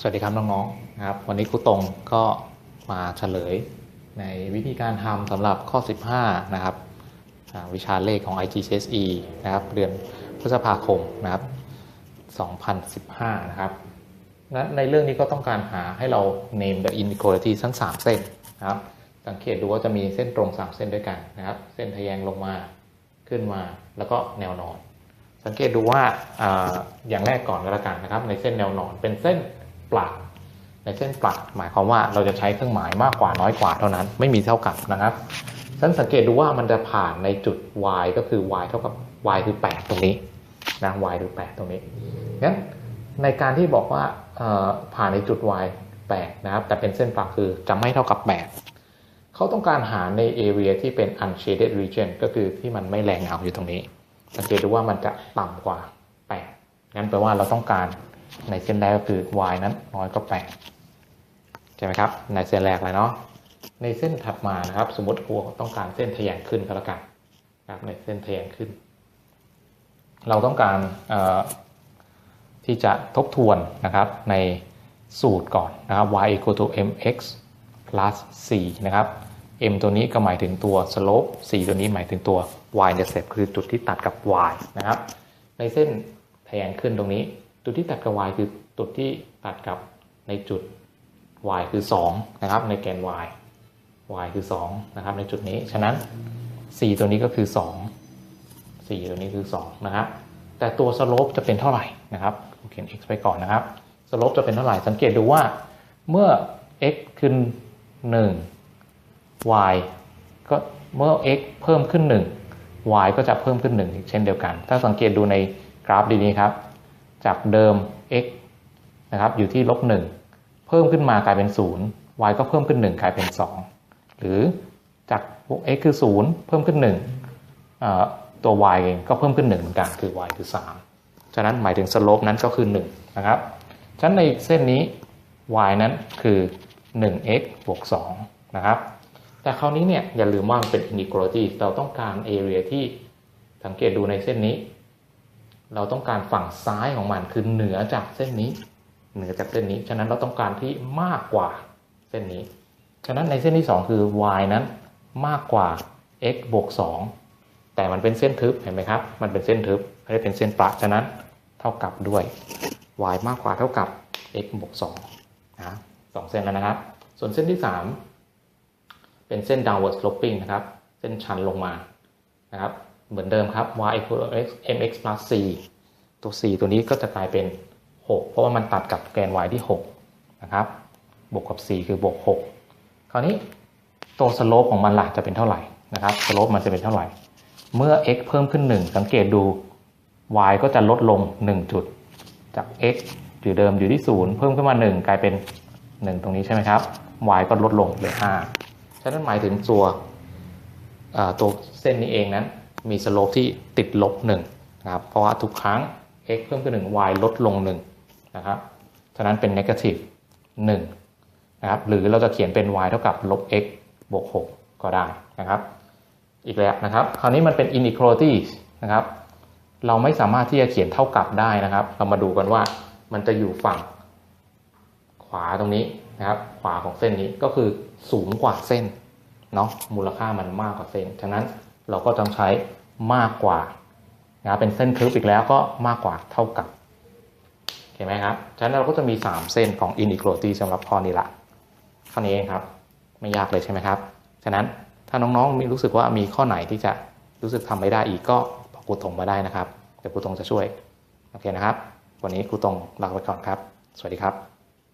สวัสดีครับน้องๆนะครับ วันนี้ครูตรงก็มาเฉลยในวิธีการทำสำหรับข้อ 15 นะครับวิชาเลขของ IGCSE นะครับเดือนพฤษภาคมนะครับ 2015 นะครับและในเรื่องนี้ก็ต้องการหาให้เรา name the inequality ทั้ง 3 เส้นนะครับ สังเกตดูว่าจะมีเส้นตรง 3 เส้นด้วยกันนะครับ เส้นทะแยงลงมาขึ้นมาแล้วก็แนวนอนสังเกตดูว่าอาอย่างแรกก่อนก็แล้วกันนะครับ ในเส้นแนวนอนเป็นเส้น ปลักในเส้นปลักหมายความว่าเราจะใช้เครื่องหมายมากกว่าน้อยกว่าเท่านั้น ไม่มีเท่ากับนะครับฉันสังเกตดูว่ามันจะผ่านในจุด y ก็คือ y เท่ากับ y คือ 8 ตรงนี้นะ y คือ8ตรงนี้งั้นในการที่บอกว่าผ่านในจุด y 8นะครับ แต่เป็นเส้นปลักคือจะไม่เท่ากับ 8 เขาต้องการหาใน area ที่เป็น unshaded region ก็คือที่มันไม่แรงเงาอยู่ตรงนี้ สังเกตดูว่ามันจะต่ำกว่า 8 งั้นแปลว่าเราต้องการ ในเส้นแรกก็คือ y นั้นน้อยกว่า8ใช่ไหมครับ ในเส้นแรกเลยเนาะในเส้นถัดมานะครับ สมมติครูต้องการเส้นทะแยงขึ้นก็แล้วกันนะครับในเส้นทะแยงขึ้น เราต้องการที่จะทบทวนนะครับในสูตรก่อนนะครับ y equal to mx plus 4นะครับ m ตัวนี้ก็หมายถึงตัว slope 4 ตัวนี้หมายถึงตัว y intercept คือจุดที่ตัดกับ y นะครับ ในเส้นทะแยงขึ้นตรงนี้ จุดที่ตัดกับ y คือจุดที่ตัดกับในจุด y คือ 2 นะครับ ในแกน y y คือ 2 นะครับ ในจุดนี้ ฉะนั้น 4 ตัวนี้ก็คือ 2 4 ตัวนี้คือ 2 นะครับ แต่ตัว slope จะเป็นเท่าไหร่นะครับเขียน x ไปก่อนนะครับ slope จะเป็นเท่าไหร่ สังเกตดูว่าเมื่อ x ขึ้น 1 y ก็เมื่อ x เพิ่มขึ้น 1 y ก็จะเพิ่มขึ้น 1 เช่นเดียวกัน ถ้าสังเกตดูในกราฟดีๆครับ จากเดิม x นะครับอยู่ที่ลบ1เพิ่มขึ้นมากลายเป็น 0 y ก็เพิ่มขึ้น 1 กลายเป็น 2 หรือจาก x คือ 0 เพิ่มขึ้น1เอ่อตัว y เองก็เพิ่มขึ้น1เหมือนกันคือ y คือ 3 ฉะนั้นหมายถึง slope นั้นก็คือ 1 นะครับฉะนั้นในเส้นนี้ y นั้นคือ 1x บวก 2 นะครับ แต่คราวนี้เนี่ยอย่าลืมว่ามันเป็น inequality เราต้องการ area ที่สังเกตดูในเส้นนี้ เราต้องการฝั่งซ้ายของมันคือเหนือจากเส้นนี้ เหนือจากเส้นนี้ ฉะนั้นเราต้องการที่มากกว่าเส้นนี้ ฉะนั้นในเส้นที่ 2 คือ y นั้นมากกว่า x บวก2แต่มันเป็นเส้นทึบเห็นไหมครับ มันเป็นเส้นทึบไม่ได้เป็นเส้นประฉะนั้นเท่ากับด้วย y มากกว่าเท่ากับ x บวก2นะสองเส้นแล้วนะครับ ส่วนเส้นที่ 3 เป็นเส้น downward sloping นะครับ เส้นชันลงมานะครับ เหมือนเดิมครับ y equal x mx plus c ตัว c ตัวนี้ก็จะกลายเป็น 6 เพราะว่ามันตัดกับแกน y ที่ 6 นะครับ บวกกับ c คือบวก 6 คราวนี้ตัวสโลปของมันล่ะจะเป็นเท่าไหร่นะครับสโลปมันจะเป็นเท่าไหร่ เมื่อ x เพิ่มขึ้น 1 สังเกตดู y ก็จะลดลง 1 จุด จาก x อยู่เดิมอยู่ที่ 0 เพิ่มขึ้นมา 1 กลายเป็น 1 ตรงนี้ใช่ไหมครับ y ก็ลดลงเหลือ5ฉะนั้นหมายถึงตัวตัวเส้นนี้เองนั้น มีสโลปที่ติดลบ1นะครับเพราะว่าทุกครั้ง x เพิ่มขึ้น1 y ลดลง1นะครับฉะนั้นเป็น negative 1นะครับหรือเราจะเขียนเป็น y เท่ากับลบ x บวก 6 ก็ได้นะครับ อีกแล้วนะครับ คราวนี้มันเป็น inequality นะครับ เราไม่สามารถที่จะเขียนเท่ากับได้นะครับ เรามาดูกันว่ามันจะอยู่ฝั่งขวาตรงนี้นะครับ ขวาของเส้นนี้ก็คือสูงกว่าเส้นเนาะมูลค่ามันมากกว่าเส้น ฉะนั้น เราก็ต้องใช้มากกว่านะเป็นเส้นทึบอีกแล้วก็มากกว่าเท่ากับเห็นไหมครับฉะนั้นเราก็จะมี 3 เส้นของ inequality สำหรับข้อนี้ละข้อนี้เองครับ ไม่ยากเลยใช่ไหมครับฉะนั้นถ้าน้องๆมีรู้สึกว่ามีข้อไหนที่จะรู้สึกทำไม่ได้อีกก็บอกครูตรงมาได้นะครับเดี๋ยวครูตรงจะช่วยโอเคนะครับ วันนี้ครูตรงลาไปก่อนครับ สวัสดีครับ